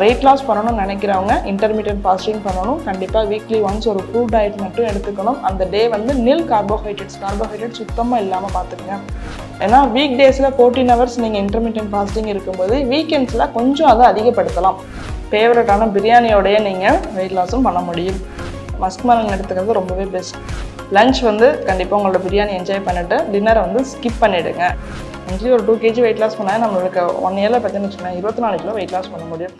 Weight loss பண்ணணும்னு நினைக்கிறவங்க intermediate fasting பண்ணணும். கண்டிப்பாக வீக்லி ஒன்ஸ் ஒரு ஃப்ரூட் டயட் மட்டும் எடுத்துக்கணும். அந்த டே வந்து நில் கார்போஹைட்ரேட்ஸ் கார்போஹைட்ரேட் சுத்தமாக இல்லாமல் பார்த்துக்குங்க. ஏன்னா வீக் டேஸில் ஃபோர்டீன் ஹவர்ஸ் நீங்கள் இன்டர்மீடியட் ஃபாஸ்டிங் இருக்கும்போது வீக்கெண்ட்ஸில் கொஞ்சம் அதை அதிகப்படுத்தலாம். ஃபேவரட்டான பிரியாணியோடய நீங்கள் வெயிட் லாஸும் பண்ண முடியும். மஸ்க் மலன் எடுத்துக்கிறது ரொம்பவே பெஸ்ட் லஞ்ச் வந்து கண்டிப்பாக உங்களோட பிரியாணி என்ஜாய் பண்ணிவிட்டு டின்னரை வந்து ஸ்கிப் பண்ணிவிடுங்க மந்த்லி ஒரு டூ கேஜி வெயிட் லாஸ் பண்ணால் நம்மளுக்கு ஒன் இயரில் பார்த்தீங்கன்னு வச்சுக்கோங்க இருபத்தி நாலு கிலோ வெயிட் லாஸ் பண்ண முடியும்.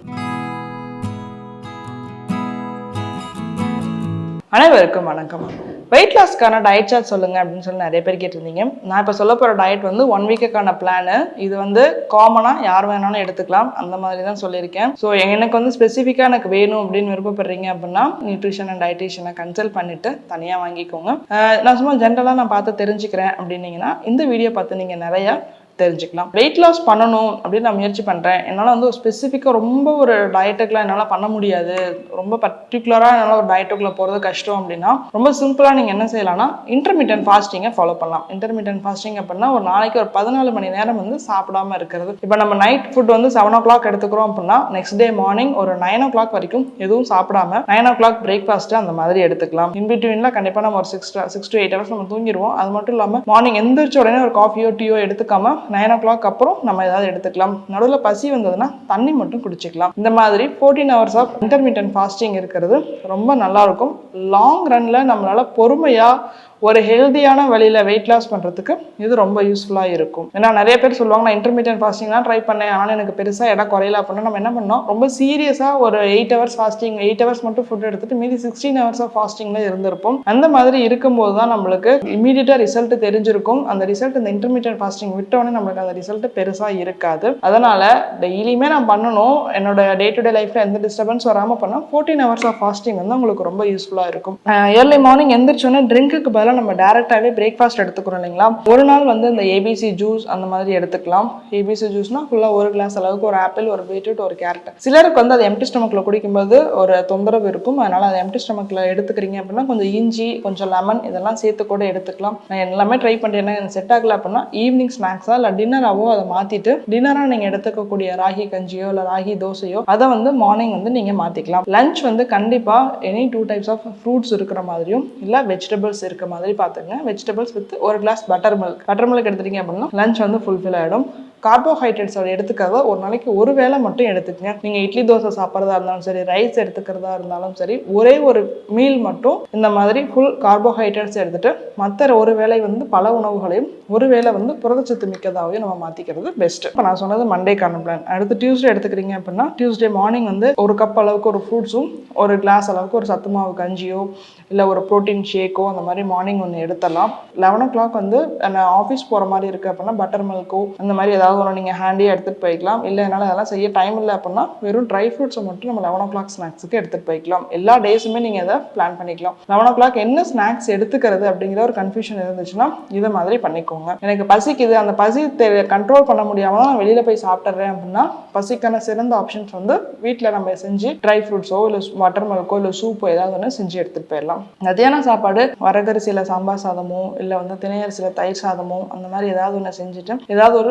அனைவருக்கும் வணக்கம். வெயிட் லாஸ்க்கான டயட் சார்ட் சொல்லுங்க அப்படின்னு சொல்லி நிறைய பேர் கேட்டிருந்தீங்க. நான் இப்போ சொல்ல போகிற டயட் வந்து ஒன் வீக்குக்கான பிளானு இது வந்து காமனாக யார் வேணாலும் எடுத்துக்கலாம். அந்த மாதிரி தான் சொல்லியிருக்கேன். ஸோ எனக்கு வந்து ஸ்பெசிஃபிக்காக எனக்கு வேணும் அப்படின்னு விருப்பப்படுறீங்க அப்படின்னா நியூட்ரிஷன் அண்ட் டயட்டிஷியனை கன்சல்ட் பண்ணிட்டு தனியாக வாங்கிக்கோங்க. நான் சும்மா ஜென்ரலாக நான் பார்த்து தெரிஞ்சுக்கிறேன் அப்படின்னீங்கன்னா இந்த வீடியோ பார்த்து நீங்கள் நிறையா தெரிஞ்சுக்கலாம். வெயிட் லாஸ் பண்ணணும் அப்படின்னு நான் முயற்சி பண்ணுறேன் என்னால் வந்து ஒரு ஸ்பெசிஃபிக்காக ரொம்ப ஒரு டயட்டுக்குலாம் என்னால் பண்ண முடியாது. ரொம்ப பர்டிகுலராக என்னால் ஒரு டயட்டுக்குள்ளே போகிறது கஷ்டம் அப்படின்னா ரொம்ப சிம்பிளாக நீங்கள் என்ன செய்யலாம்னா இன்டர்மீடியன் ஃபாஸ்டிங்கை ஃபாலோ பண்ணலாம். இன்டர்மீடியன் ஃபாஸ்டிங் அப்படின்னா ஒரு நாளைக்கு ஒரு பதினாலு மணி நேரம் வந்து சாப்பிடாம இருக்கிறது. இப்போ நம்ம நைட் ஃபுட் வந்து செவன் ஓ கிளாக் எடுத்துக்கிறோம் அப்படின்னா நெக்ஸ்ட் டே மார்னிங் ஒரு நைன் ஓ கிளாக் வரைக்கும் எதுவும் சாப்பிடாம நைன் ஓ கிளாக் பிரேக்ஃபாஸ்ட்டு அந்த மாதிரி எடுத்துக்கலாம். இன்பிட்வீனில் கண்டிப்பாக நம்ம ஒரு six six to eight hours நம்ம தூங்கிடுவோம். அது மட்டும் இல்லாமல் மார்னிங் எந்திரிச்ச உடனே ஒரு காஃபியோ டீயோ எடுத்துக்காம நைன் ஓ கிளாக் அப்புறம் நம்ம ஏதாவது எடுத்துக்கலாம். நடுவில் பசி வந்ததுன்னா தண்ணி மட்டும் குடிச்சிக்கலாம். இந்த மாதிரி fourteen hours of intermediate fasting இருக்கிறது ரொம்ப நல்லா இருக்கும். லாங் ரன்ல நம்மளால பொறுமையா ஒரு ஹெல்தியான வழியில் வெயிட் லாஸ் பண்ணுறதுக்கு இது ரொம்ப யூஸ்ஃபுல்லாக இருக்கும். ஏன்னா நிறைய பேர் சொல்லுவாங்க நான் இன்டர்மீடியட் ஃபாஸ்டிங்லாம் ட்ரை பண்ணேன். ஆனால் எனக்கு பெருசாக இடம் குறையல. அப்படின்னா நம்ம என்ன பண்ணோம்? ரொம்ப சீரியஸாக ஒரு eight hours fasting eight hours மட்டும் ஃபுட் எடுத்துட்டு மீதி சிக்ஸ்டீன் ஹவர்ஸ் ஆஃப் ஃபாஸ்டிங்கில் இருந்திருப்போம். அந்த மாதிரி இருக்கும்போது தான் நம்மளுக்கு இமீடியட்டாக ரிசல்ட் தெரிஞ்சிருக்கும். அந்த ரிசல்ட் இந்த இன்டர்மீடியட் ஃபாஸ்டிங் விட்டோடனே நம்மளுக்கு அந்த ரிசல்ட் பெருசாக இருக்காது. அதனால் டெய்லியுமே நான் பண்ணணும். என்னோட டே டு டே லைஃப்பில் எந்த டிஸ்டர்பன்ஸ் வராமல் பண்ணால் ஃபோர்டீன் ஹவர்ஸ் ஆஃப் ஃபாஸ்டிங் வந்து உங்களுக்கு ரொம்ப யூஸ்ஃபுல்லாக இருக்கும். ஏர்லி மார்னிங் எந்திரிச்சோன்னே ட்ரிங்க்குக்கு பதிலாக நம்ம டேரெக்டாகவே பிரேக்ஃபாஸ்ட் எடுத்துக்கிறோம் இல்லைங்களா? ஒரு நாள் வந்து இந்த ஏபிசி ஜூஸ் அந்த மாதிரி எடுத்துக்கலாம். ஏபிசி ஜூஸ்னா ஃபுல்லாக ஒரு கிளாஸ் அளவுக்கு ஒரு ஆப்பிள் ஒரு பீட்ரூட் ஒரு கேரட் சிலருக்கு வந்து அது எம்டி ஸ்டமக்கில் குடிக்கும்போது ஒரு தொந்தரவு இருக்கும். அதனால் அது எம்டி ஸ்டமக்கில் எடுத்துக்கிறீங்க அப்படின்னா கொஞ்சம் இஞ்சி கொஞ்சம் லெமன் இதெல்லாம் சேர்த்து கூட எடுத்துக்கலாம். நான் எல்லாமே ட்ரை பண்ணிட்டேன். எனக்கு செட் ஆகல அப்படின்னா ஈவினிங் ஸ்நாக்ஸாக இல்லை டின்னராகவோ அதை மாற்றிட்டு டின்னராக நீங்கள் எடுத்துக்கக்கூடிய ராகி கஞ்சியோ இல்லை ராகி தோசையோ அதை வந்து மார்னிங் வந்து நீங்கள் மாற்றிக்கலாம் லஞ்ச் வந்து கண்டிப்பாக any two types of fruits இருக்கிற மாதிரியும் இல்லை வெஜிடபிள்ஸ் இருக்க மாதிரி பார்த்துங்க. வெஜிடபிள்ஸ் வித் ஒரு glass butter milk butter milk எடுத்துட்டீங்க அப்படின்னா லஞ்ச் வந்து ஃபுல்ஃபில் ஆகிடும் கார்போஹைட்ரேட்ஸ் எடுத்துக்கிறத ஒரு நாளைக்கு ஒரு வேளை மட்டும் எடுத்துக்கங்க. நீங்கள் இட்லி தோசை சாப்பிட்றதா இருந்தாலும் சரி ரைஸ் எடுத்துக்கிறதா இருந்தாலும் சரி ஒரே ஒரு மீல் மட்டும் இந்த மாதிரி ஃபுல் கார்போஹைட்ரேட்ஸ் எடுத்துட்டு மற்ற ஒரு வேளை வந்து பல உணவுகளையும் ஒரு வேளை வந்து புரதச்சத்து மிக்கதாகவும் நம்ம மாற்றிக்கிறது பெஸ்ட் இப்போ நான் சொன்னது மண்டேக்கான பிளான் அடுத்து டியூஸ்டே எடுத்துக்கிறீங்க அப்படின்னா டியூஸ்டே மார்னிங் வந்து ஒரு கப் அளவுக்கு ஒரு ஃப்ரூட்ஸும் ஒரு கிளாஸ் அளவுக்கு ஒரு சத்து மாவு கஞ்சியோ இல்லை ஒரு ப்ரோட்டீன் ஷேக்கோ அந்த மாதிரி மார்னிங் ஒன்று எடுத்துடலாம். லெவன் ஓ கிளாக் வந்து நான் ஆஃபீஸ் போகிற மாதிரி இருக்குது அப்படின்னா பட்டர் மில்க்கோ அந்த மாதிரி ஏதாவது ஒன்று நீங்கள் ஹேண்டியாக எடுத்துகிட்டு போய்க்கலாம். இல்லை என்னால் அதெல்லாம் செய்ய டைம் இல்லை அப்படின்னா வெறும் ட்ரை ஃப்ரூட்ஸை மட்டும் நம்ம லெவன் ஓ கிளாக் ஸ்நாக்ஸுக்கு எடுத்துகிட்டு போய்க்கலாம். எல்லா டேஸுமே நீங்கள் இதை பிளான் பண்ணிக்கலாம். லெவன் ஓ கிளாக் என்ன ஸ்நாக்ஸ் எடுத்துக்கிறது அப்படிங்கிற ஒரு கன்ஃபியூஷன் இருந்துச்சுன்னா இதை மாதிரி பண்ணிக்கோங்க. எனக்கு பசிக்குது. அந்த பசி கண்ட்ரோல் பண்ண முடியாமல் நான் வெளியில் போய் சாப்பிட்றேன் அப்படின்னா பசிக்கான சிறந்த ஆப்ஷன்ஸ் வந்து வீட்டில் நம்ம செஞ்சு ட்ரை ஃப்ரூட்ஸோ இல்லை வாட்டர் மில்க்கோ இல்லை சூப்போ ஏதாவது ஒன்று செஞ்சு எடுத்துகிட்டு போயிடலாம். மத்தியான சாப்பாடு வரகரிசியில் சாம்பார் சாதமோ இல்லை வந்து திணையரிசியில் தயிர் சாதமோ அந்த மாதிரி ஏதாவது ஒன்று செஞ்சுட்டு ஏதாவது ஒரு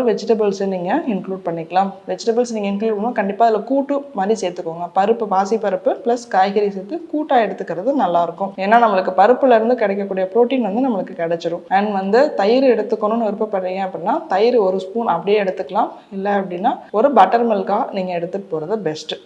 வெஜிடபிள்ஸை நீங்கள் இன்க்ளூட் பண்ணிக்கலாம். வெஜிடபிள்ஸ் நீங்கள் இன்க்ளூட் பண்ணுவோம் கண்டிப்பாக அதில் கூட்டு மாதிரி சேர்த்துக்கோங்க. பருப்பு பாசி பருப்பு ப்ளஸ் காய்கறி சேர்த்து கூட்டாக எடுத்துக்கிறது நல்லாயிருக்கும். ஏன்னா நம்மளுக்கு பருப்புலேருந்து கிடைக்கக்கூடிய ப்ரோட்டீன் வந்து நம்மளுக்கு கிடைச்சிரும். அண்ட் வந்து தயிர் எடுத்துக்கணும்னு விருப்பப்படுறீங்க அப்படின்னா தயிர் ஒரு ஸ்பூன் அப்படியே எடுத்துக்கலாம். இல்லை அப்படின்னா ஒரு பட்டர் மில்காக நீங்கள் எடுத்துகிட்டு போகிறது பெஸ்ட்டு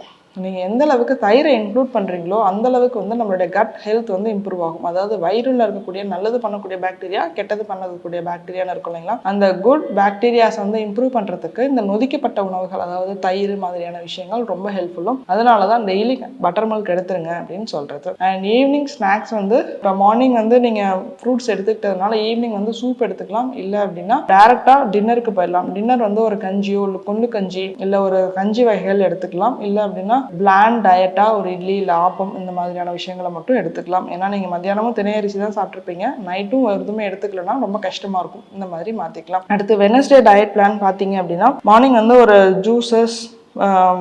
நீங்கள் எந்த அளவுக்கு தயிரை இன்க்ளூட் பண்ணுறீங்களோ அந்த அளவுக்கு வந்து நம்மளுடைய கட் ஹெல்த் வந்து இம்ப்ரூவ் ஆகும். அதாவது வயிறுல இருக்கக்கூடிய நல்லது பண்ணக்கூடிய பாக்டீரியா கெட்டது பண்ணக்கூடிய பாக்டீரியான்னு இருக்கும் இல்லைங்களா? அந்த குட் பாக்டீரியாஸ் வந்து இம்ப்ரூவ் பண்ணுறதுக்கு இந்த நொதிக்கப்பட்ட உணவுகள் அதாவது தயிர் மாதிரியான விஷயங்கள் ரொம்ப ஹெல்ப்ஃபுல்லும் அதனால தான் டெய்லி பட்டர் மில்க் எடுத்துருங்க அப்படின்னு சொல்கிறது அண்ட் ஈவினிங் ஸ்நாக்ஸ் வந்து இப்போ மார்னிங் வந்து நீங்கள் ஃப்ரூட்ஸ் எடுத்துக்கிட்டதுனால ஈவினிங் வந்து சூப் எடுத்துக்கலாம். இல்லை அப்படின்னா டேரெக்டாக டின்னருக்கு போயிடலாம். டின்னர் வந்து ஒரு கஞ்சியோ இல்லை கொள்ளு கஞ்சி இல்லை ஒரு கஞ்சி வகைகள் எடுத்துக்கலாம். இல்லை அப்படின்னா பிளான் டயட்டாக ஒரு இட்லி இல்லை ஆப்பம் இந்த மாதிரியான விஷயங்களை மட்டும் எடுத்துக்கலாம். ஏன்னா நீங்கள் மத்தியானமும் திணையரிசி தான் சாப்பிட்ருப்பீங்க நைட்டும் எதுவுமே எடுத்துக்கலன்னா ரொம்ப கஷ்டமாக இருக்கும். இந்த மாதிரி மாற்றிக்கலாம் அடுத்து வெனஸ்டே டயட் பிளான் பார்த்தீங்க அப்படின்னா மார்னிங் வந்து ஒரு ஜூஸஸ்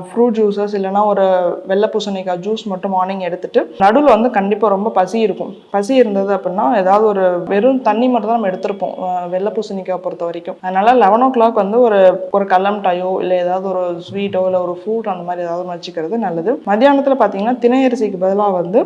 ஃப்ரூட் ஜூஸஸ் இல்லைனா ஒரு வெள்ளை பூசணிக்காய் ஜூஸ் மட்டும் மார்னிங் எடுத்துட்டு நடுவில் வந்து கண்டிப்பாக ரொம்ப பசி இருக்கும். பசி இருந்தது அப்படின்னா ஏதாவது ஒரு வெறும் தண்ணி மட்டும் தான் நம்ம எடுத்திருப்போம் வெள்ளை பூசணிக்காய் பொறுத்த வரைக்கும். அதனால லெவன் ஓ கிளாக் வந்து ஒரு ஒரு கல்லம்டாயோ இல்லை ஏதாவது ஒரு ஸ்வீட்டோ இல்லை ஒரு ஃப்ரூட் அந்த மாதிரி ஏதாவது வச்சுக்கிறது நல்லது. மத்தியானத்தில் பார்த்தீங்கன்னா திணையரிசிக்கு பதிலாக வந்து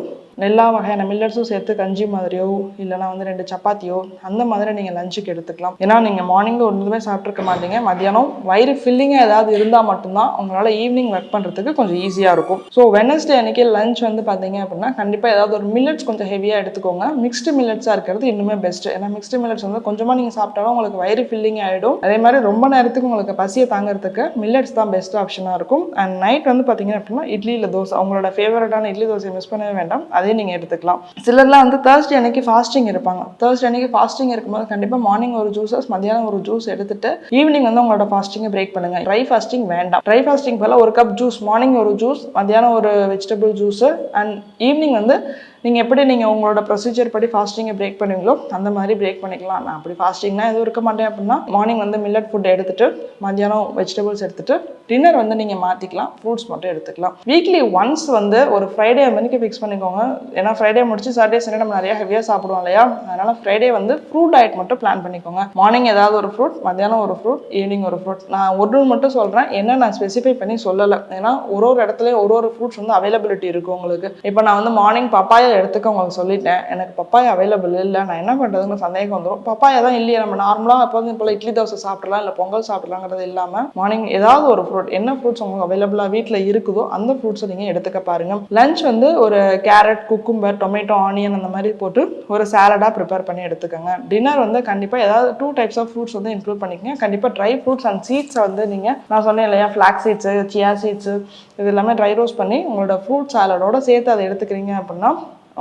எல்லா வகையான மில்லட்ஸும் சேர்த்து கஞ்சி மாதிரியோ இல்லைனா வந்து ரெண்டு சப்பாத்தியோ அந்த மாதிரி நீங்கள் லஞ்சுக்கு எடுத்துக்கலாம். ஏன்னா நீங்கள் மார்னிங்கில் ஒன்றுமே சாப்பிட்ருக்க மாட்டீங்க. மதியானம் வயிறு ஃபில்லிங்காக ஏதாவது இருந்தால் மட்டும்தான் உங்களால் ஈவினிங் ஒர்க் பண்ணுறதுக்கு கொஞ்சம் ஈஸியாக இருக்கும். ஸோ வெனஸ்டே அன்றைக்கி லஞ்ச் வந்து பார்த்தீங்க அப்படின்னா கண்டிப்பாக ஏதாவது ஒரு மில்லட்ஸ் கொஞ்சம் ஹெவியாக எடுத்துக்கோங்க. மிக்ஸ்டு மில்லட்ஸாக இருக்கிறது இன்னுமே பெஸ்ட்டு ஏன்னா மிக்ஸ்டு மில்லட்ஸ் வந்து கொஞ்சமாக நீங்கள் சாப்பிட்டாலும் உங்களுக்கு வயிறு ஃபில்லிங் ஆகிடும் அதே மாதிரி ரொம்ப நேரத்துக்கு உங்களுக்கு பசியை தாங்கிறதுக்கு மில்லட்ஸ் தான் பெஸ்ட் ஆப்ஷனாக இருக்கும். அண்ட் நைட் வந்து பார்த்தீங்க அப்படின்னா இட்லி இல்லை தோசை அவங்களோட ஃபேவரட்டான இட்லி தோசையை மிஸ் பண்ணவே வேண்டாம். அதே நீங்கள் எடுத்துக்கலாம். சிலர்லாம் வந்து தேர்ஸ்டே அன்னைக்கு ஃபாஸ்டிங் இருப்பாங்க. தேர்ஸ்டே அன்னைக்கு ஃபாஸ்டிங் இருக்கும்போது கண்டிப்பாக மார்னிங் ஒரு ஜூஸஸ் மதியானம் ஒரு ஜூஸ் எடுத்துட்டு ஈவினிங் வந்து உங்களோட ஃபாஸ்டிங்கை பிரேக் பண்ணுங்க. ட்ரை ஃபாஸ்டிங் வேண்டாம். ட்ரை ஃபாஸ்டிங் போல ஒரு கப் ஜூஸ் மார்னிங் ஒரு ஜூஸ் மதியானம் ஒரு வெஜிடபிள் ஜூஸு அண்ட் ஈவினிங் வந்து நீங்கள் எப்படி நீங்கள் உங்களோட ப்ரொசீஜர் படி ஃபாஸ்டிங்கை பிரேக் பண்ணுவீங்களோ அந்த மாதிரி பிரேக் பண்ணிக்கலாம். நான் அப்படி ஃபாஸ்டிங்னா எதுவும் இருக்க மாட்டேன் அப்படின்னா மார்னிங் வந்து மில்லட் ஃபுட் எடுத்துகிட்டு மத்தியானம் வெஜிடபிள்ஸ் எடுத்துட்டு டின்னர் வந்து நீங்கள் மாற்றிக்கலாம் ஃப்ரூட்ஸ் மட்டும் எடுத்துக்கலாம். வீக்லி ஒன்ஸ் வந்து ஒரு ஃப்ரைடே மணிக்கு ஃபிக்ஸ் பண்ணிக்கோங்க. ஏன்னா ஃப்ரைடே முடிச்சு சாட்டர்டே சண்டே நம்ம நிறைய ஹெவியாக சாப்பிடுவோம் இல்லையா? அதனால் ஃப்ரைடே வந்து ஃப்ரூட் டயட் மட்டும் பிளான் பண்ணிக்கோங்க. மார்னிங் ஏதாவது ஒரு ஃப்ரூட் மத்தியானம் ஒரு ஃப்ரூட் ஈவினிங் ஒரு ஃப்ரூட் நான் ஒரு மட்டும் சொல்கிறேன் என்ன நான் ஸ்பெசிஃபை பண்ணி சொல்லலை. ஏன்னா ஒரு ஒரு இடத்துலையும் ஒரு ஒரு ஃப்ரூட்ஸ் வந்து அவைலபிலிட்டி இருக்கும் உங்களுக்கு. இப்போ நான் வந்து மார்னிங் பப்பாயா எடுத்துக்க உங்களுக்கு சொல்லிட்டேன். எனக்கு பப்பாயா அவைலபிள் இல்லை. நான் என்ன பண்ணுறதுன்னு சந்தேகம் வந்துடும் பப்பாயா தான் இல்லையே. நம்ம நார்மலாக எப்போ வந்து இப்போ இட்லி தோசை சாப்பிடலாம் இல்லை பொங்கல் சாப்பிடலாங்கிறது இல்லாமல் மார்னிங் ஏதாவது ஒரு ஃப்ரூட் என்ன ஃப்ரூட்ஸ் உங்களுக்கு அவைலபிளாக வீட்டில் இருக்குதோ அந்த ஃப்ரூட்ஸை நீங்கள் எடுத்துக்க பாருங்கள் லஞ்ச் வந்து ஒரு கேரட் குக்கும்பர் டொமேட்டோ ஆனியன் அந்த மாதிரி போட்டு ஒரு சாலடாக ப்ரிப்பேர் பண்ணி எடுத்துக்கோங்க. டின்னர் வந்து கண்டிப்பாக ஏதாவது டூ டைப்ஸ் ஆஃப் ஃப்ரூட்ஸ் வந்து இன்க்ளூட் பண்ணிக்கங்க. கண்டிப்பாக ட்ரை ஃப்ரூட்ஸ் அண்ட் சீட்ஸை வந்து நீங்கள் நான் சொன்னேன் இல்லையா ஃப்ளாக் சீட்ஸு சியா சீட்ஸு இது எல்லாமே ட்ரை ரோஸ்ட் பண்ணி உங்களோட ஃப்ரூட் சாலடோட சேர்த்து அதை எடுத்துக்கிறீங்க அப்படின்னா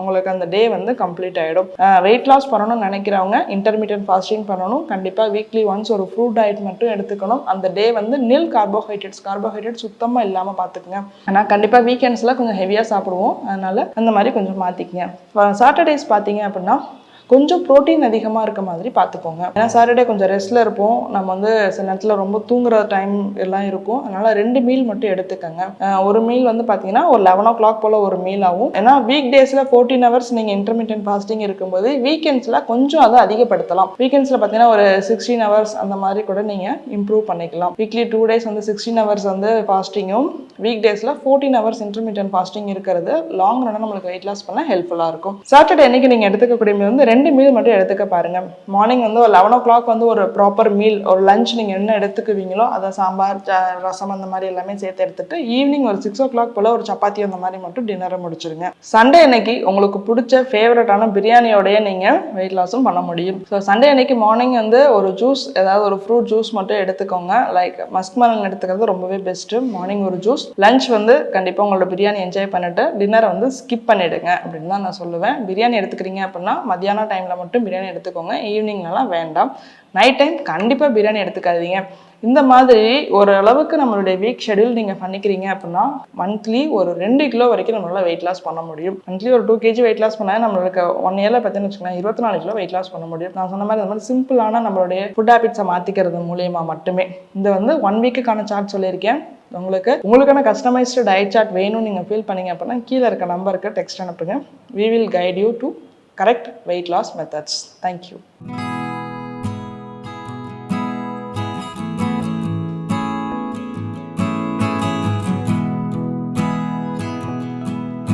உங்களுக்கு அந்த டே வந்து கம்ப்ளீட் ஆகிடும் வெயிட் லாஸ் பண்ணணும்னு நினைக்கிறவங்க இன்டர்மீடியட் ஃபாஸ்டிங் பண்ணணும். கண்டிப்பாக வீக்லி ஒன்ஸ் ஒரு ஃப்ரூட் டயட் மட்டும் எடுத்துக்கணும். அந்த டே வந்து நில் கார்போஹைட்ரேட்ஸ் கார்போஹைட்ரேட் சுத்தமாக இல்லாமல் பார்த்துக்குங்க ஆனால் கண்டிப்பாக வீக்கெண்ட்ஸில் கொஞ்சம் ஹெவியாக சாப்பிடுவோம். அதனால் அந்த மாதிரி கொஞ்சம் மாற்றிக்கங்க சாட்டர்டேஸ் பார்த்தீங்க அப்படின்னா கொஞ்சம் ப்ரோட்டீன் அதிகமாக இருக்க மாதிரி பார்த்துக்கோங்க. ஏன்னா சாட்டர்டே கொஞ்சம் ரெஸ்ட்டில் இருப்போம். நம்ம வந்து சில நேரத்தில் ரொம்ப தூங்குற டைம் எல்லாம் இருக்கும். அதனால் ரெண்டு மீல் மட்டும் எடுத்துக்கோங்க. ஒரு மீல் வந்து பார்த்தீங்கன்னா ஒரு லெவன் ஓ கிளாக் போல் ஒரு மீல் ஆகும். ஏன்னா வீக் டேஸில் ஃபோர்டீன் ஹவர்ஸ் நீங்கள் இன்டர்மீடியன் ஃபாஸ்டிங் இருக்கும்போது வீக்கெண்ட்ஸில் கொஞ்சம் அதை அதிகப்படுத்தலாம். வீக்கெண்ட்ஸில் பார்த்தீங்கன்னா ஒரு சிக்ஸ்டீன் ஹவர்ஸ் அந்த மாதிரி கூட நீங்கள் இம்ப்ரூவ் பண்ணிக்கலாம். வீக்லி டூ டேஸ் வந்து சிக்ஸ்டீன் ஹவர்ஸ் வந்து ஃபாஸ்டிங்கும் வீக் டேஸில் ஃபோர்டீன் ஹவர்ஸ் இன்டர்மீடியன் ஃபாஸ்டிங் இருக்கிறது லாங் ரன்னாக நம்மளுக்கு வெயிட் லாஸ் பண்ண ஹெல்ப்ஃபுல்லாக இருக்கும். சாட்டர்டே அன்னைக்கு நீங்கள் எடுத்துக்கக்கூடிய வந்து ரெண்டு ரெண்டு மீல் மட்டும் எடுத்துக்க பாருங்கள் மார்னிங் வந்து ஒரு லெவன் ஓ கிளாக் வந்து ஒரு ப்ராப்பர் மீல் ஒரு லஞ்ச் நீங்கள் என்ன எடுத்துக்குவீங்களோ அதை சாம்பார் ரசம் அந்த மாதிரி எல்லாமே சேர்த்து எடுத்துட்டு ஈவினிங் ஒரு சிக்ஸ் ஓ கிளாக் போல் ஒரு சப்பாத்தி அந்த மாதிரி மட்டும் டின்னரை முடிச்சிருங்க. சண்டே அன்னைக்கு உங்களுக்கு பிடிச்ச ஃபேவரட்டான பிரியாணியோடய நீங்கள் வெயிட் லாஸும் பண்ண முடியும். ஸோ சண்டே அன்னைக்கு மார்னிங் வந்து ஒரு ஜூஸ் ஏதாவது ஒரு ஃப்ரூட் ஜூஸ் மட்டும் எடுத்துக்கோங்க. லைக் மஸ்க்மலன் எடுத்துக்கிறது ரொம்பவே பெஸ்ட்டு மார்னிங் ஒரு ஜூஸ் லஞ்ச் வந்து கண்டிப்பாக உங்களோட பிரியாணி என்ஜாய் பண்ணிட்டு டின்னரை வந்து ஸ்கிப் பண்ணிடுங்க அப்படின்னு தான் நான் சொல்லுவேன். பிரியாணி எடுத்துக்கிறீங்க அப்படின்னா மதியானம் டைமில் மட்டும் பிரியாணி எடுத்துக்கோங்க. ஈவினிங்லலாம் வேண்டாம். நைட் டைம் கண்டிப்பாக பிரியாணி எடுத்துக்காதீங்க. இந்த மாதிரி ஓரளவுக்கு நம்மளுடைய வீக் ஷெடியூல் நீங்கள் பண்ணிக்கிறீங்க அப்படின்னா மந்த்லி ஒரு ரெண்டு கிலோ வரைக்கும் நம்மளால வெயிட் லாஸ் பண்ண முடியும். மந்த்லி ஒரு டூ கேஜி வெயிட் லாஸ் பண்ணால் நம்மளுக்கு ஒன் இயரில் பார்த்தீங்கன்னு வச்சுக்கோங்க இருபத்தி நாலு கிலோ வெயிட் லாஸ் பண்ண முடியும். நான் சொன்ன மாதிரி இந்த மாதிரி சிம்பிளான நம்மளுடைய ஃபுட் ஹேபிட்ஸை மாற்றிக்கிறது மூலியமா மட்டுமே. இந்த வந்து ஒன் வீக்குக்கான சார்ட் சொல்லியிருக்கேன். உங்களுக்கு உங்களுக்கான கஸ்டமைஸ்டு டயட் சார்ட் வேணும்னு நீங்கள் ஃபீல் பண்ணீங்க அப்படின்னா கீழே இருக்க நம்பருக்கு டெக்ஸ்ட் அனுப்புங்க. We will guide you to correct weight loss methods thank you